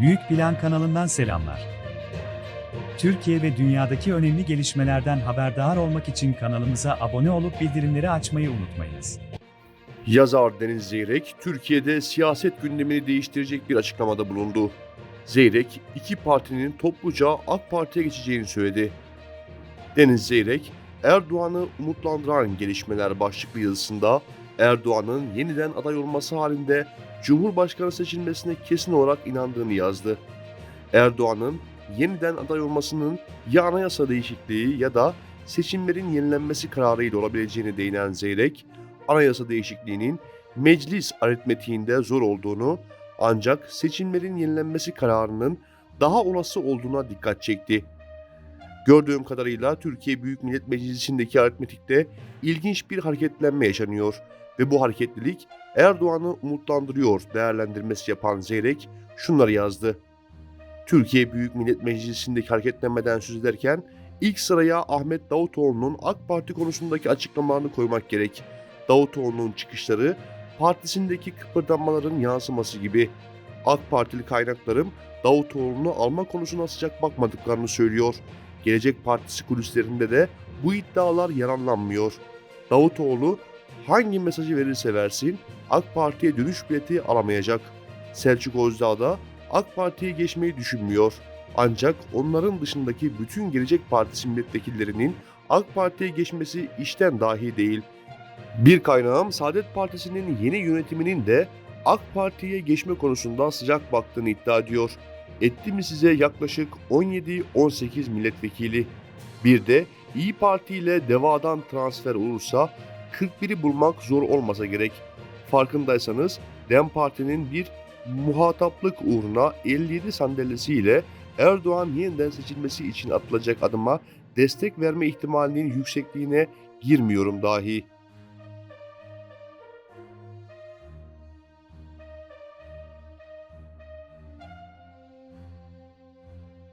Büyük Plan kanalından selamlar. Türkiye ve dünyadaki önemli gelişmelerden haberdar olmak için kanalımıza abone olup bildirimleri açmayı unutmayınız. Yazar Deniz Zeyrek, Türkiye'de siyaset gündemini değiştirecek bir açıklamada bulundu. Zeyrek, iki partinin topluca AK Parti'ye geçeceğini söyledi. Deniz Zeyrek, Erdoğan'ı umutlandıran gelişmeler başlıklı yazısında Erdoğan'ın yeniden aday olması halinde Cumhurbaşkanı seçilmesine kesin olarak inandığını yazdı. Erdoğan'ın yeniden aday olmasının ya anayasa değişikliği ya da seçimlerin yenilenmesi kararıyla olabileceğine değinen Zeyrek, anayasa değişikliğinin meclis aritmetiğinde zor olduğunu ancak seçimlerin yenilenmesi kararının daha olası olduğuna dikkat çekti. Gördüğüm kadarıyla Türkiye Büyük Millet Meclisi'ndeki aritmetikte ilginç bir hareketlenme yaşanıyor ve bu hareketlilik Erdoğan'ı umutlandırıyor değerlendirmesi yapan Zeyrek şunları yazdı. Türkiye Büyük Millet Meclisi'ndeki hareketlenmeden söz ederken ilk sıraya Ahmet Davutoğlu'nun AK Parti konusundaki açıklamalarını koymak gerek. Davutoğlu'nun çıkışları partisindeki kıpırdanmaların yansıması gibi. AK Partili kaynaklarım Davutoğlu'nu alma konusuna sıcak bakmadıklarını söylüyor. Gelecek Partisi kulislerinde de bu iddialar yaranlanmıyor. Davutoğlu hangi mesajı verirse versin AK Parti'ye dönüş bileti alamayacak. Selçuk Özdağ da AK Parti'ye geçmeyi düşünmüyor. Ancak onların dışındaki bütün Gelecek Partisi milletvekillerinin AK Parti'ye geçmesi işten dahi değil. Bir kaynağım Saadet Partisi'nin yeni yönetiminin de AK Parti'ye geçme konusunda sıcak baktığını iddia ediyor. Etti mi size yaklaşık 17-18 milletvekili. Bir de İyi Parti ile Deva'dan transfer olursa 41'i bulmak zor olmasa gerek. Farkındaysanız DEM Parti'nin bir muhataplık uğruna 57 sandalyesiyle Erdoğan yeniden seçilmesi için atılacak adıma destek verme ihtimalinin yüksekliğine girmiyorum dahi.